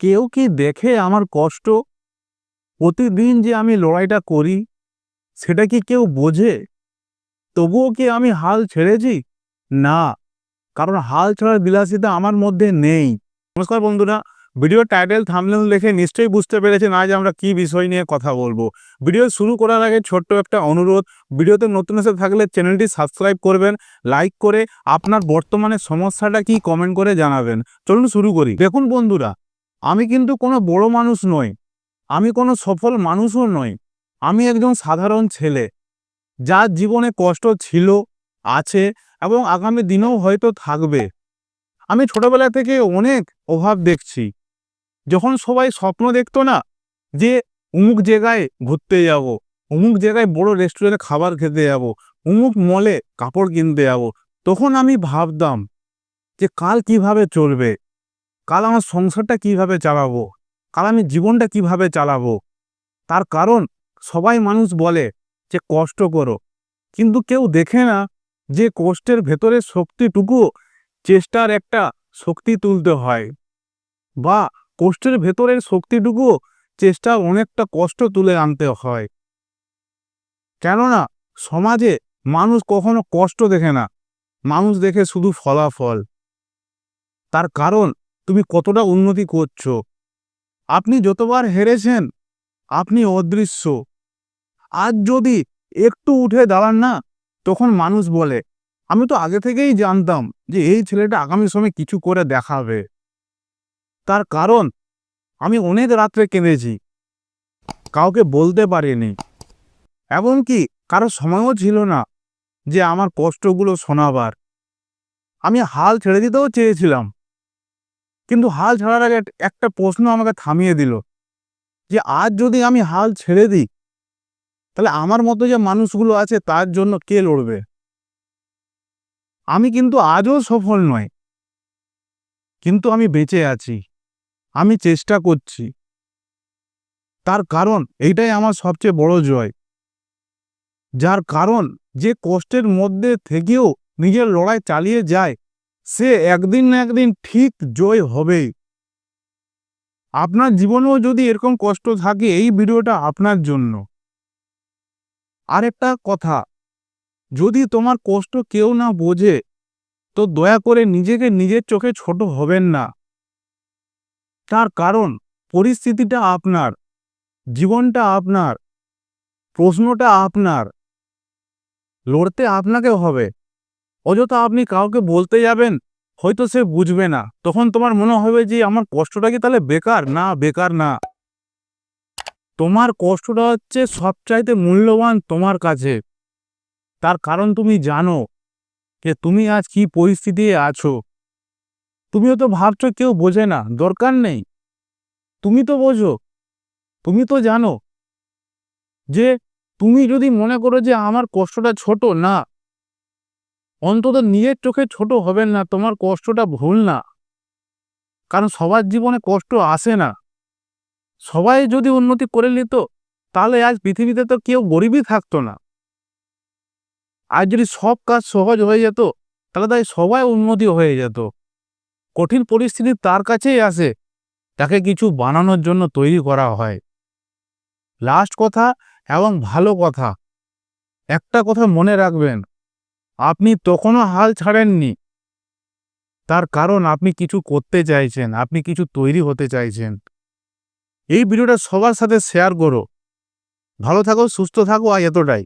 কেউ কি দেখে আমার কষ্ট? প্রতিদিন যে আমি লড়াইটা করি, সেটা কি কেউ বোঝে? তবুও কি আমি হাল ছেড়েছি? না, কারণ হাল ছাড়ার বিলাসিতা আমার মধ্যে নেই। নমস্কার বন্ধুরা, ভিডিও টাইটেল, থামনেল দেখে নিশ্চয়ই বুঝতে পেরেছেন আজ আমরা কি বিষয় নিয়ে কথা বলব। ভিডিও শুরু করার আগে ছোট্ট একটা অনুরোধ, ভিডিওতে নতুন এসে থাকলে চ্যানেলটি সাবস্ক্রাইব করবেন, লাইক করে আপনার বর্তমানে সমস্যাটা কি কমেন্ট করে জানাবেন। চলুন শুরু করি। দেখুন বন্ধুরা আমি কিন্তু কোনো বড় মানুষ নই। আমি কোনো সফল মানুষও নই। আমি একজন সাধারণ ছেলে, যার জীবনে কষ্ট ছিল, আছে এবং আগামী দিনেও হয়তো থাকবে। আমি ছোটবেলা থেকে অনেক অভাব দেখছি। যখন সবাই স্বপ্ন দেখতো না যে অমুক জায়গায় ঘুরতে যাব, অমুক জায়গায় বড় রেস্টুরেন্টে খাবার খেতে যাব, অমুক মলে কাপড় কিনতে যাব, তখন আমি ভাবতাম যে কাল কীভাবে চলবে। কাল আমার সংসারটা কীভাবে চালাবো? কাল আমি জীবনটা কীভাবে চালাবো? তার কারণ সবাই মানুষ বলে যে কষ্ট করো। কিন্তু কেউ দেখে না যে কষ্টের ভেতরের শক্তিটুকু চেষ্টার একটা শক্তি তুলতে হয়। বা কষ্টের ভেতরের শক্তিটুকু চেষ্টা অনেকটা কষ্ট তুলে আনতে হয়। কেননা সমাজে মানুষ কখনো কষ্ট দেখে না। মানুষ দেখে শুধু ফলাফল। তার কারণ তুমি কতটা উন্নতি করছ। আপনি যতবার হেরেছেন, আপনি অদৃশ্য। আজ যদি একটু উঠে দাঁড়ান না, তখন মানুষ বলে, আমি তো আগে থেকেই জানতাম যে এই ছেলেটা আগামী সময় কিছু করে দেখাবে। তার কারণ, আমি অনেক রাত্রে কেঁদেছি। কাউকে বলতে পারিনি। এমনকি কারও সময়ও ছিল না যে আমার কষ্টগুলো শোনাবার। আমি হাল ছেড়ে দিতেও চেয়েছিলাম। কিন্তু হাল ছাড়ার আগে একটা প্রশ্ন আমাকে থামিয়ে দিল যে, আজ যদি আমি হাল ছেড়ে দিই, তাহলে আমার মতো যে মানুষগুলো আছে, তার জন্য কে লড়বে? আমি কিন্তু আজও সফল নয় কিন্তু আমি বেঁচে আছি। আমি চেষ্টা করছি। তার কারণ, এইটাই আমার সবচেয়ে বড় জয়। যার কারণ, যে কষ্টের মধ্যে থেকেও নিজের লড়াই চালিয়ে যায় সে একদিন না একদিন ঠিক জয় হবেই। আপনার জীবনেও যদি এরকম কষ্ট থাকে, এই ভিডিওটা আপনার জন্য। আরেকটা কথা, যদি তোমার কষ্ট কেউ না বোঝে, তো দয়া করে নিজেকে নিজের চোখে ছোট হবেন না। তার কারণ, পরিস্থিতিটা আপনার, জীবনটা আপনার, প্রশ্নটা আপনার, লড়তে আপনাকে হবে। অযথা আপনি কাউকে বলতে যাবেন, হয়তো সে বুঝবে না। তখন তোমার মনে হবে যে, আমার কষ্টটা কি তাহলে বেকার? না বেকার না। তোমার কষ্টটা হচ্ছে সবচাইতে মূল্যবান তোমার কাছে। তার কারণ তুমি জানো যে, তুমি আজ কি পরিস্থিতি আছো। তুমিও তো ভাবছ কেউ বোঝে না, দরকার নেই। তুমি তো বোঝো, তুমি তো জানো যে, তুমি যদি মনে করো যে, আমার কষ্টটা ছোট, না অন্তত নিজের চোখে ছোট হবেন না, তোমার কষ্টটা ভুল না। কারণ সবার জীবনে কষ্ট আসে না। সবাই যদি উন্নতি করে নিত, তাহলে আজ পৃথিবীতে তো কেউ গরিবই থাকতো না। আজ যদি সব কাজ সহজ হয়ে যেত, তাহলে তাই সবাই উন্নতি হয়ে যেত। কঠিন পরিস্থিতি তার কাছেই আসে, তাকে কিছু বানানোর জন্য তৈরি করা হয়। লাস্ট কথা এবং ভালো কথা। একটা কথা মনে রাখবেন আপনি তখনও হাল ছাড়েননি। তার কারণ আপনি কিছু করতে চাইছেন, আপনি কিছু তৈরি হতে চাইছেন। এই ভিডিওটা সবার সাথে শেয়ার করো। ভালো থাকো, সুস্থ থাকো আর এতটাই।